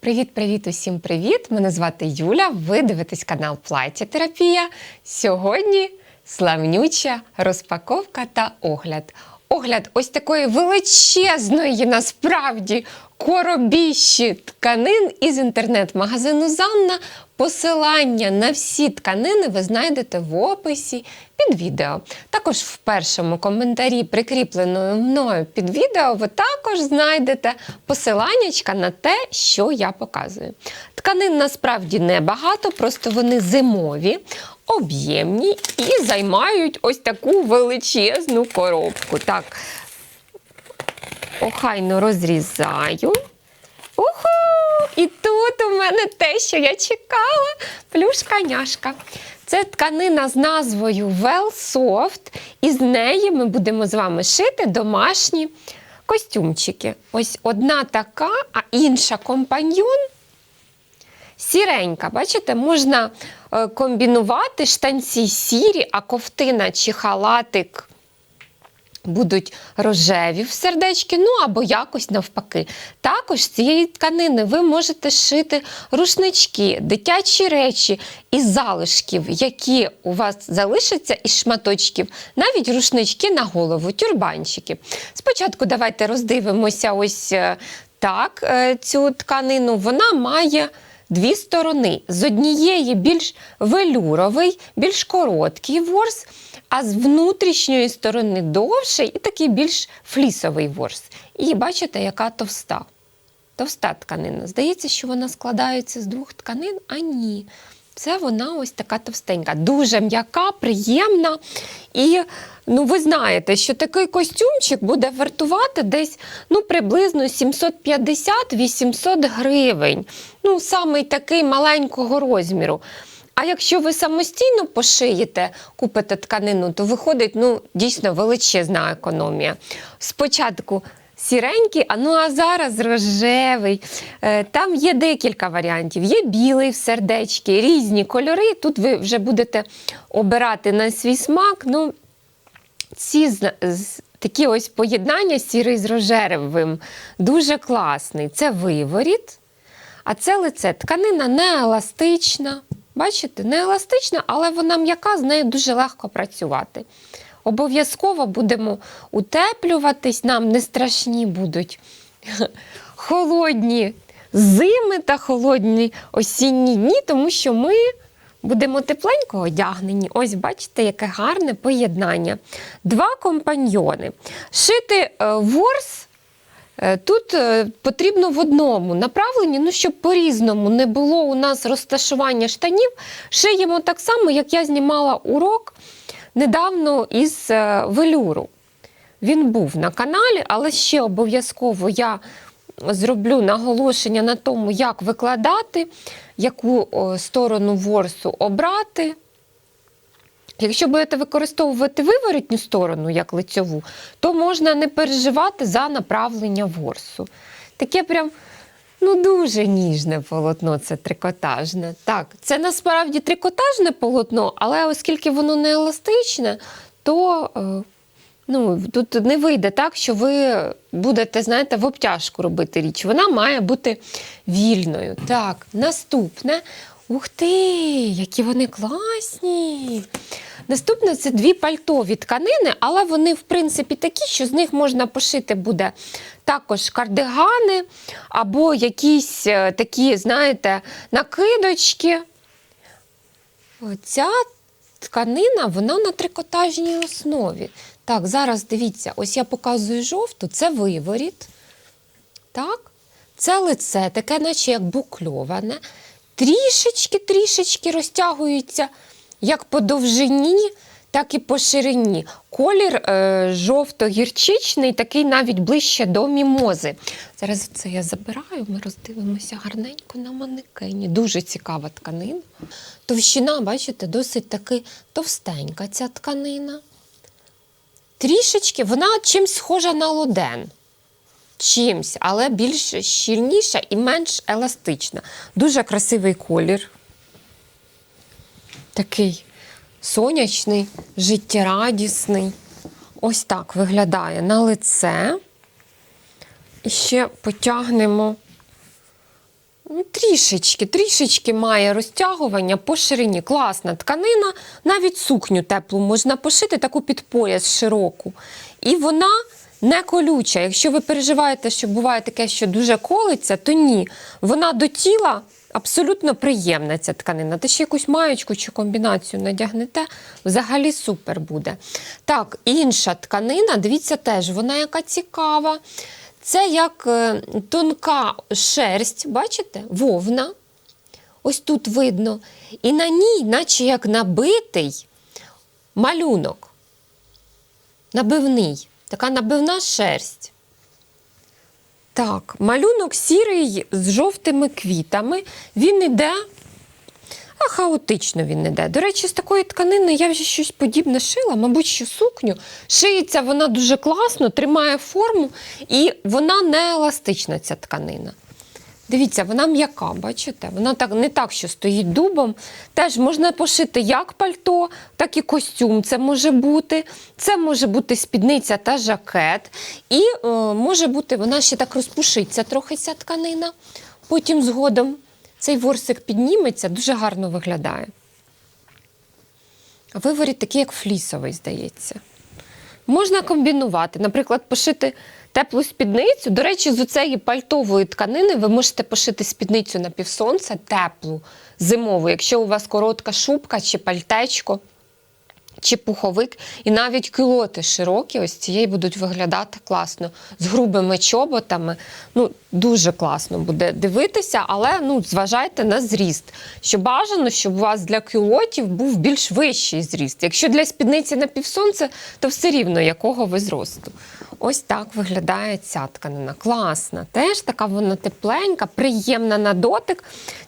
Привіт-привіт, усім привіт! Мене звати Юля. Ви дивитесь канал Платі Терапія. Сьогодні славнюча розпаковка та огляд. Огляд ось такої величезної, насправді, коробіщі тканин із інтернет-магазину Занна. Посилання на всі тканини ви знайдете в описі під відео. Також в першому коментарі, прикріпленою мною під відео, ви також знайдете посиланнячка на те, що я показую. Тканин насправді небагато, просто вони зимові, об'ємні і займають ось таку величезну коробку. Так, охайно розрізаю. Уху! І тут у мене те, що я чекала, плюшка-няшка. Це тканина з назвою Well і з неї ми будемо з вами шити домашні костюмчики. Ось одна така, а інша компаньйон. Сіренька, бачите, можна комбінувати штанці сірі, а ковтина чи халатик будуть рожеві в сердечки, ну або якось навпаки. Також з цієї тканини ви можете шити рушнички, дитячі речі із залишків, які у вас залишаться із шматочків, навіть рушнички на голову, тюрбанчики. Спочатку давайте роздивимося ось е, так е, цю тканину. Вона має. Дві сторони. З однієї більш велюровий, більш короткий ворс, а з внутрішньої сторони довший і такий більш флісовий ворс. І бачите, яка товста. Товста тканина. Здається, що вона складається з двох тканин, а ні. Це вона ось така товстенька, дуже м'яка, приємна. І ну, ви знаєте, що такий костюмчик буде вартувати десь ну, приблизно 750-800 гривень. Ну, саме такий маленького розміру. А якщо ви самостійно пошиєте, купите тканину, то виходить ну, дійсно величезна економія. Спочатку сіренький, а ну а зараз рожевий. Е, Там є декілька варіантів. Є білий в сердечки, різні кольори. Тут ви вже будете обирати на свій смак. Ну, ці такі ось поєднання сірий з рожевим дуже класний. Це виворіт, а це лице. Тканина не еластична. Бачите, не еластична, але вона м'яка, з нею дуже легко працювати. Обов'язково будемо утеплюватись, нам не страшні будуть холодні зими та холодні осінні дні, тому що ми будемо тепленько одягнені. Ось бачите, яке гарне поєднання. Два компаньйони. Шити е, ворс. Е, Тут е, потрібно в одному направленні, ну щоб по-різному не було у нас розташування штанів. Шиємо так само, як я знімала урок недавно із велюру. Він був на каналі, але ще обов'язково я зроблю наголошення на тому, як викладати, яку сторону ворсу обрати. Якщо будете використовувати виворотню сторону, як лицьову, то можна не переживати за направлення ворсу. Таке прям ну, дуже ніжне полотно, це трикотажне. Так, це насправді трикотажне полотно, але оскільки воно не еластичне, то е, ну, тут не вийде так, що ви будете, знаєте, в обтяжку робити річ. Вона має бути вільною. Так, наступне. Ух ти, які вони класні! Наступне це дві пальтові тканини, але вони, в принципі, такі, що з них можна пошити буде також кардигани або якісь е, такі, знаєте, накидочки. Ця тканина, вона на трикотажній основі. Так, зараз дивіться, ось я показую жовту, це виворіт. Так, це лице, таке, наче як букльоване. Трішечки-трішечки розтягується як по довжині, так і по ширині. Колір е, жовто-гірчичний, такий навіть ближче до мімози. Зараз це я забираю, ми роздивимося гарненько на манекені. Дуже цікава тканина. Товщина, бачите, досить таки товстенька ця тканина. Трішечки, вона чимсь схожа на лоден. Чимсь, але більш щільніша і менш еластична. Дуже красивий колір. Такий сонячний, життєрадісний. Ось так виглядає на лице. І ще потягнемо Трішечки, трішечки має розтягування по ширині. Класна тканина, навіть сукню теплу можна пошити, таку під пояс широку. І вона не колюча. Якщо ви переживаєте, що буває таке, що дуже колиться, то ні. Вона до тіла абсолютно приємна ця тканина. Ти ще якусь маєчку чи комбінацію надягнете, взагалі супер буде. Так, інша тканина, дивіться теж, вона яка цікава. Це як е, тонка шерсть, бачите, вовна. Ось тут видно. І на ній, наче як набитий малюнок. Набивний. Така набивна шерсть. Так, малюнок сірий з жовтими квітами. Він іде, а хаотично він іде. До речі, з такої тканини я вже щось подібне шила, мабуть, що сукню. Шиється вона дуже класно, тримає форму, і вона не еластична, ця тканина. Дивіться, вона м'яка, бачите? Вона так не так, що стоїть дубом. Теж можна пошити як пальто, так і костюм. Це може бути. Це може бути спідниця та жакет. І е, може бути, вона ще так розпушиться трохи ця тканина. Потім згодом цей ворсик підніметься, дуже гарно виглядає. Виворіт такий, як флісовий, здається. Можна комбінувати, наприклад, пошити теплу спідницю. До речі, з оцеї пальтової тканини ви можете пошити спідницю на півсонця теплу, зимову, якщо у вас коротка шубка чи пальтечко. Чи пуховик, і навіть кілоти широкі, ось цієї будуть виглядати класно з грубими чоботами. Ну, дуже класно буде дивитися, але ну, зважайте на зріст. Що бажано, щоб у вас для кілотів був більш вищий зріст. Якщо для спідниці на півсонце, то все рівно якого ви зросту. Ось так виглядає ця тканина. Класна. Теж така вона тепленька, приємна на дотик.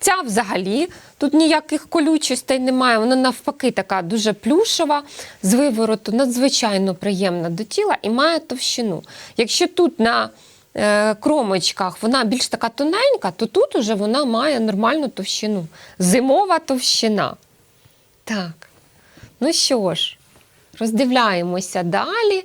Ця взагалі тут ніяких колючостей немає. Вона навпаки така дуже плюшева, з вивороту, надзвичайно приємна до тіла і має товщину. Якщо тут на е, кромочках вона більш така тоненька, то тут уже вона має нормальну товщину. Зимова товщина. Так, ну що ж, роздивляємося далі.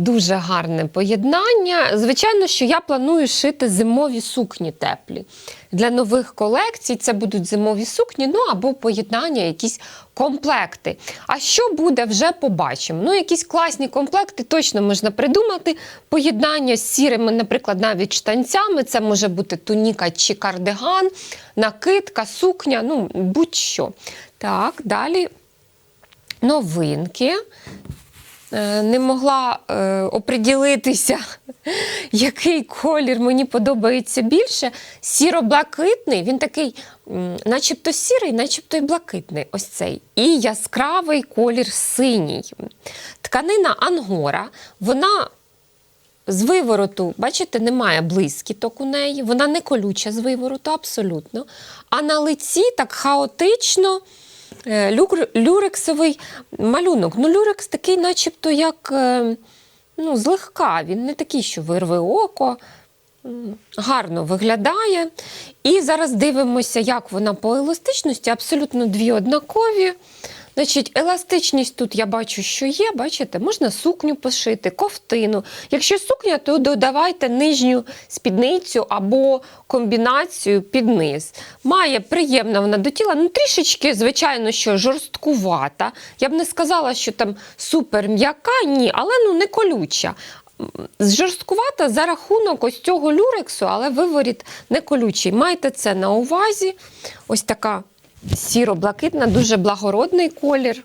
Дуже гарне поєднання. Звичайно, що я планую шити зимові сукні теплі. Для нових колекцій це будуть зимові сукні, ну або поєднання, якісь комплекти. А що буде, вже побачимо. Ну, якісь класні комплекти точно можна придумати. Поєднання з сірими, наприклад, навіть штанцями. Це може бути туніка чи кардиган, накидка, сукня, ну будь-що. Так, далі новинки. Е, не могла е, оприділитися, який колір мені подобається більше. Сіро-блакитний, він такий, начебто сірий, начебто й блакитний. Ось цей. І яскравий колір синій. Тканина ангора, вона з вивороту, бачите, немає блискіток у неї, вона не колюча з вивороту, абсолютно. А на лиці так хаотично. Е, люр- люрексовий малюнок. Ну, люрекс такий, начебто, як е, ну, злегка. Він не такий, що вирве око. Гарно виглядає. І зараз дивимося, як вона по еластичності. Абсолютно дві однакові. Значить, еластичність тут я бачу, що є. Бачите, можна сукню пошити, ковтину. Якщо сукня, то додавайте нижню спідницю або комбінацію під низ. Має приємна вона до тіла, ну трішечки, звичайно, що жорсткувата. Я б не сказала, що там супер м'яка, ні, але ну не колюча. Жорсткувата за рахунок ось цього люрексу, але виворіт не колючий. Майте це на увазі. Ось така сіро-блакитна, дуже благородний колір.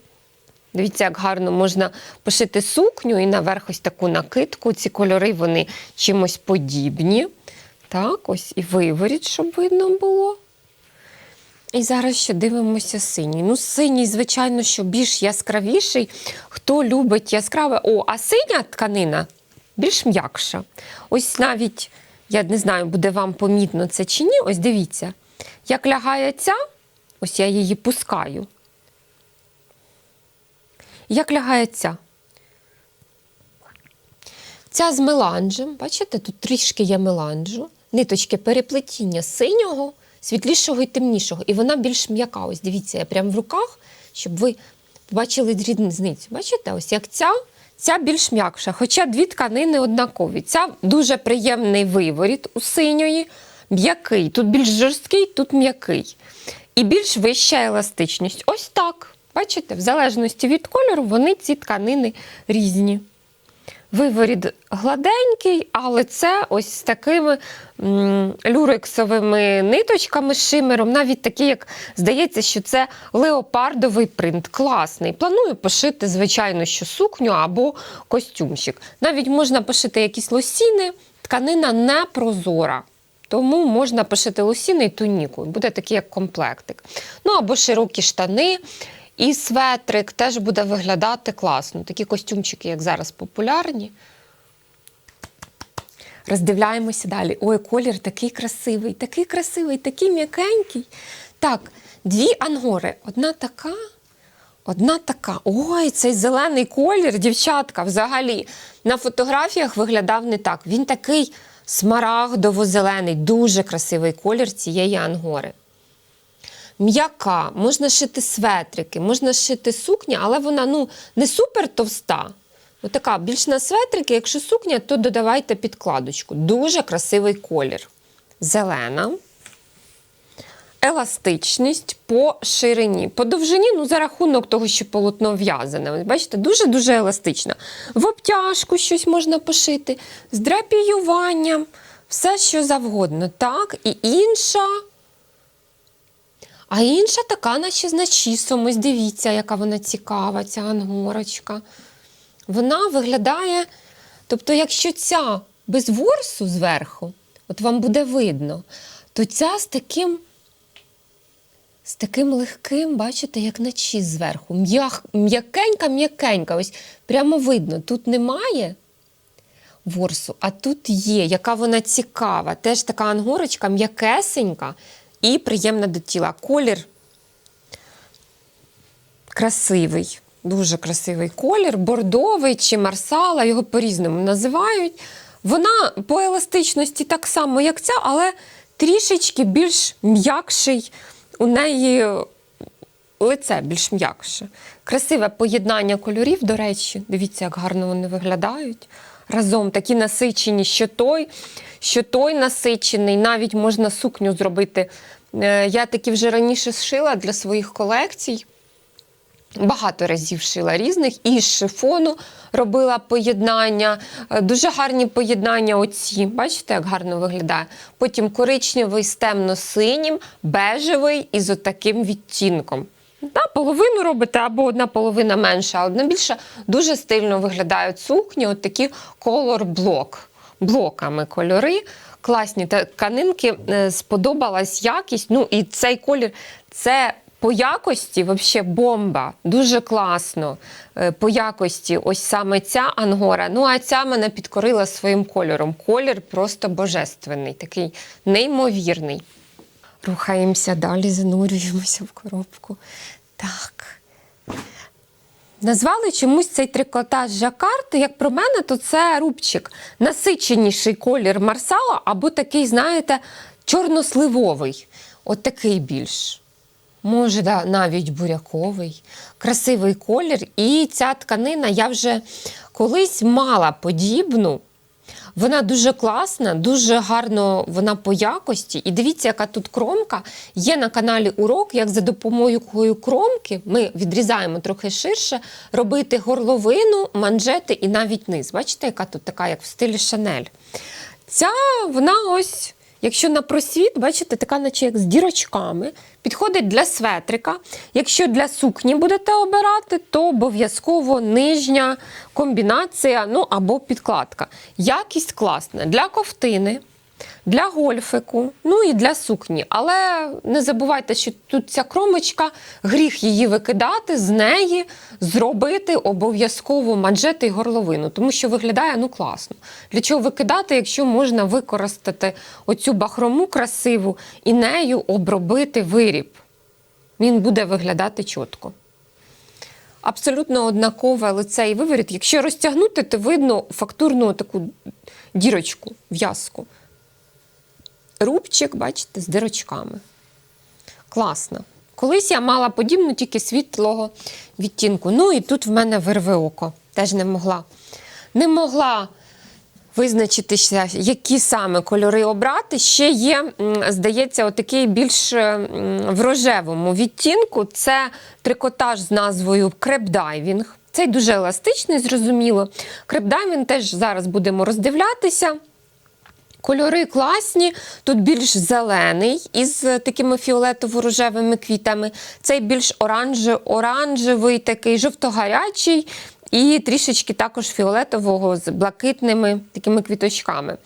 Дивіться, як гарно можна пошити сукню і наверх ось таку накидку. Ці кольори вони чимось подібні. Так, ось і виворіт, щоб видно було. І зараз ще дивимося синій. Ну, синій, звичайно, що більш яскравіший. Хто любить яскраве. О, а синя тканина більш м'якша. Ось навіть, я не знаю, буде вам помітно це чи ні. Ось дивіться, як лягає ця, ось я її пускаю. Як лягає ця? Ця з меланжем, бачите, тут трішки є меланжу, ниточки переплетіння синього, світлішого і темнішого. І вона більш м'яка. Ось дивіться, я прямо в руках, щоб ви побачили різницю. Бачите, ось як ця, ця більш м'якша. Хоча дві тканини однакові. Ця дуже приємний виворіт у синьої, м'який. Тут більш жорсткий, тут м'який. І більш вища еластичність. Ось так. Бачите, в залежності від кольору вони ці тканини різні. Виворіт гладенький, але це ось з такими м, люрексовими ниточками з шимером, навіть такі, як здається, що це леопардовий принт. Класний. Планую пошити, звичайно, що сукню або костюмчик. Навіть можна пошити якісь лосіни, тканина не прозора. Тому можна пошити лосіни і туніку. Буде такий як комплектик. Ну або широкі штани. І светрик теж буде виглядати класно. Такі костюмчики, як зараз популярні. Роздивляємося далі. Ой, колір такий красивий, такий красивий, такий м'якенький. Так, дві ангори. Одна така, одна така. Ой, цей зелений колір, дівчатка, взагалі. На фотографіях виглядав не так. Він такий смарагдово-зелений, дуже красивий колір цієї ангори. М'яка, можна шити светрики, можна шити сукня, але вона ну, не супер товста. Отака, більш на светрики, якщо сукня, то додавайте підкладочку. Дуже красивий колір. Зелена. Еластичність по ширині. По довжині, ну, за рахунок того, що полотно в'язане. Бачите, дуже-дуже еластична. В обтяжку щось можна пошити, з драпіюванням, все що завгодно. Так, і інша. А інша така, наче з начісом. Ось дивіться, яка вона цікава, ця ангорочка. Вона виглядає. Тобто, якщо ця без ворсу зверху, от вам буде видно, то ця з таким, з таким легким, бачите, як начіс зверху. М'як- М'якенька, м'якенька. Ось прямо видно, тут немає ворсу, а тут є, яка вона цікава. Теж така ангорочка м'якесенька і приємна до тіла. Колір красивий, дуже красивий колір, бордовий чи марсала, його по-різному називають. Вона по еластичності так само, як ця, але трішечки більш м'якший. У неї лице більш м'якше. Красиве поєднання кольорів, до речі, дивіться, як гарно вони виглядають. Разом такі насичені, що той, що той насичений. Навіть можна сукню зробити. Е, Я такі вже раніше зшила для своїх колекцій. Багато разів шила різних, і з шифону робила поєднання. Е, Дуже гарні поєднання оці. Бачите, як гарно виглядає. Потім коричневий з темно-синім, бежевий і з отаким відтінком. Да, половину робите або одна половина менша, а одна. Дуже стильно виглядають сукні, от такі колор-блок. Блоками кольори. Класні тканинки, е, сподобалась якість. Ну і цей колір це по якості взагалі бомба. Дуже класно. Е, По якості, ось саме ця ангора. Ну, а ця мене підкорила своїм кольором. Колір просто божественний, такий неймовірний. Рухаємося далі, занурюємося в коробку. Так. Назвали чомусь цей трикотаж жакард. Як про мене, то це рубчик. Насиченіший колір марсала, або такий, знаєте, чорносливовий. От такий більш. Може, да, навіть буряковий, красивий колір. І ця тканина я вже колись мала подібну. Вона дуже класна, дуже гарно вона по якості. І дивіться, яка тут кромка. Є на каналі урок, як за допомогою кромки ми відрізаємо трохи ширше, робити горловину, манжети і навіть низ. Бачите, яка тут така, як в стилі Шанель. Ця вона ось. Якщо на просвіт, бачите, така, наче як з дірочками, підходить для светрика. Якщо для сукні будете обирати, то обов'язково нижня комбінація, ну або підкладка. Якість класна для ковтини, для гольфику, ну і для сукні. Але не забувайте, що тут ця кромочка, гріх її викидати, з неї зробити обов'язково манжети і горловину, тому що виглядає ну класно. Для чого викидати, якщо можна використати оцю бахрому красиву і нею обробити виріб? Він буде виглядати чітко. Абсолютно однакове лице і виворіт. Якщо розтягнути, то видно фактурну таку дірочку, в'язку. Рубчик, бачите, з дирочками. Класно. Колись я мала подібну тільки світлого відтінку. Ну і тут в мене вирве око. Теж не могла. Не могла визначитися, які саме кольори обрати. Ще є, здається, отакий більш в рожевому відтінку. Це трикотаж з назвою крепдайвінг. Цей дуже еластичний, зрозуміло. Крепдайвінг теж зараз будемо роздивлятися. Кольори класні, тут більш зелений із такими фіолетово-рожевими квітами. Цей більш оранжев, оранжевий, такий жовто-гарячий і трішечки також фіолетового з блакитними такими квіточками.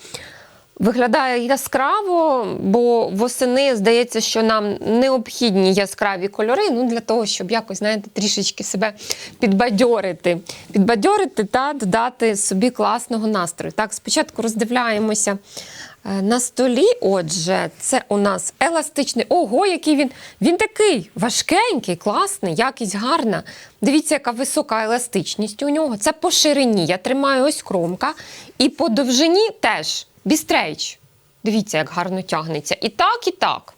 Виглядає яскраво, бо восени здається, що нам необхідні яскраві кольори, ну для того, щоб якось, знаєте, трішечки себе підбадьорити. Підбадьорити та додати собі класного настрою. Так, спочатку роздивляємося е, на столі. Отже, це у нас еластичний. Ого, який він! Він такий важкенький, класний, якість гарна. Дивіться, яка висока еластичність у нього. Це по ширині. Я тримаю ось кромка. І по довжині теж бістрейч. Дивіться, як гарно тягнеться. І так, і так.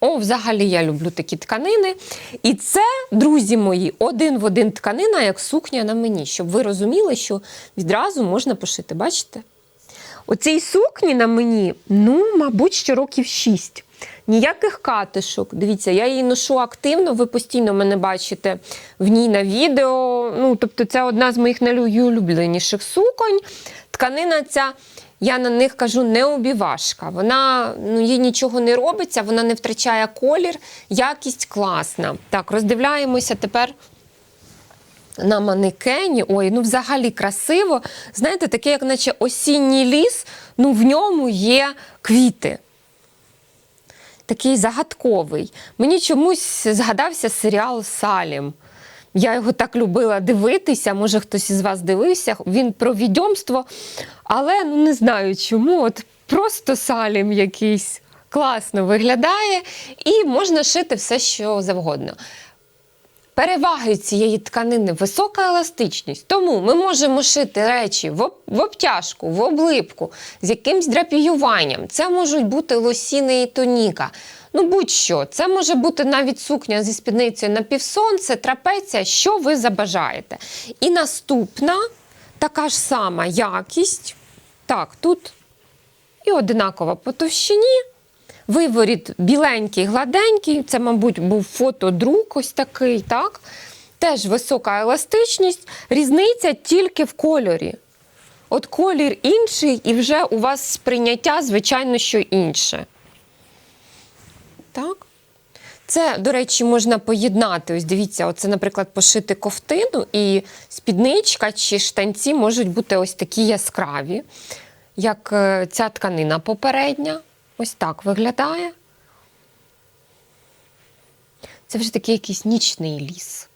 О, взагалі я люблю такі тканини. І це, друзі мої, один в один тканина, як сукня на мені, щоб ви розуміли, що відразу можна пошити. Бачите? Оцій сукні на мені, ну, мабуть, ще років шість. Ніяких катишок. Дивіться, я її ношу активно, ви постійно мене бачите в ній на відео. Ну, тобто, це одна з моїх найулюбленіших суконь. Тканина ця, я на них кажу, не обівашка. Вона ну, їй нічого не робиться, вона не втрачає колір, якість класна. Так, роздивляємося тепер на манекені. Ой, ну взагалі красиво. Знаєте, таке, як наче осінній ліс, ну в ньому є квіти. Такий загадковий. Мені чомусь згадався серіал Салім. Я його так любила дивитися, може хтось із вас дивився. Він про відьомство, але ну не знаю чому. От просто салім якийсь класно виглядає, і можна шити все, що завгодно. Переваги цієї тканини висока еластичність. Тому ми можемо шити речі в, обтяжку, в облипку, з якимсь драпіюванням. Це можуть бути лосіни і тоніка. Ну, будь-що. Це може бути навіть сукня зі спідницею на півсонце, трапеція, що ви забажаєте. І наступна така ж сама якість. Так, тут і одинакова по товщині. Виворіт біленький, гладенький. Це, мабуть, був фотодрук ось такий, так? Теж висока еластичність. Різниця тільки в кольорі. От колір інший, і вже у вас сприйняття, звичайно, що інше. Так? Це, до речі, можна поєднати. Ось дивіться, оце, наприклад, пошити ковтину, і спідничка чи штанці можуть бути ось такі яскраві, як е, ця тканина попередня. Ось так виглядає. Це вже такий якийсь нічний ліс.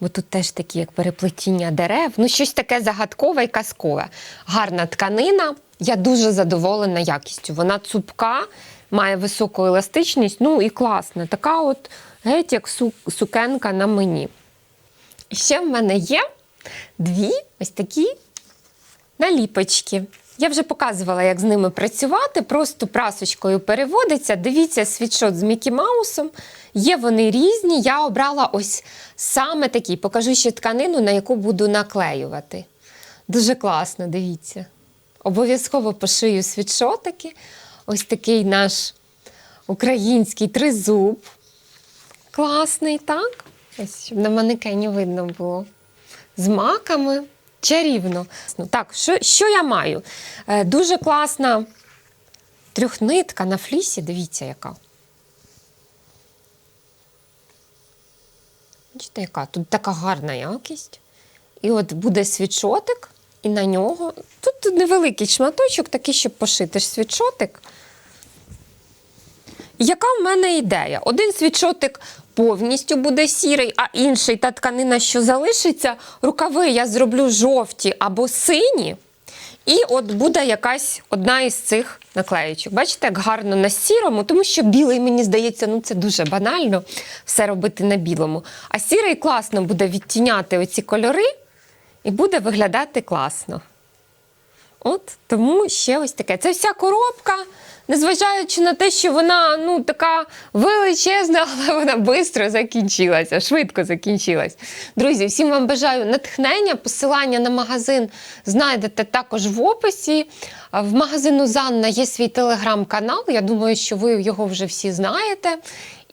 Бо тут теж такі, як переплетіння дерев. Ну, щось таке загадкове і казкове. Гарна тканина. Я дуже задоволена якістю. Вона цупка, має високу еластичність, ну і класна. Така от геть як сукенка на мені. Ще в мене є дві ось такі наліпочки. Я вже показувала, як з ними працювати. Просто прасочкою переводиться. Дивіться світшот з Мікі Маусом. Є вони різні. Я обрала ось саме такі. Покажу ще тканину, на яку буду наклеювати. Дуже класно, дивіться. Обов'язково пошию світшотики. Ось такий наш український тризуб. Класний, так? Ось, щоб на манекені видно було з маками. Чарівно. Так, що, що я маю? Е, дуже класна трьохнитка на флісі, дивіться, яка. Бачите, яка? Тут така гарна якість. І от буде світшотик, і на нього. Тут невеликий шматочок, такий, щоб пошити світшотик. Яка в мене ідея? Один світшотик повністю буде сірий, а інший та тканина, що залишиться, рукави я зроблю жовті або сині. І от буде якась одна із цих наклеєчок. Бачите, як гарно на сірому, тому що білий, мені здається, ну це дуже банально все робити на білому. А сірий класно буде відтіняти оці кольори і буде виглядати класно. От тому ще ось таке. Це вся коробка. Незважаючи на те, що вона ну така величезна, але вона швидко закінчилася, швидко закінчилась. Друзі, всім вам бажаю натхнення. Посилання на магазин знайдете також в описі. В магазину Занна є свій телеграм-канал. Я думаю, що ви його вже всі знаєте.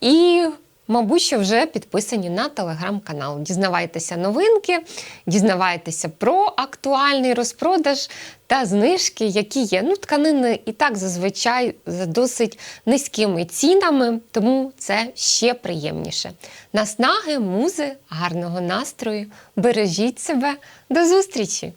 І Мабуть, що вже підписані на телеграм-канал. Дізнавайтеся новинки, дізнавайтеся про актуальний розпродаж та знижки, які є. Ну, тканини і так зазвичай за досить низькими цінами, тому це ще приємніше. Наснаги, музи, гарного настрою. Бережіть себе. До зустрічі!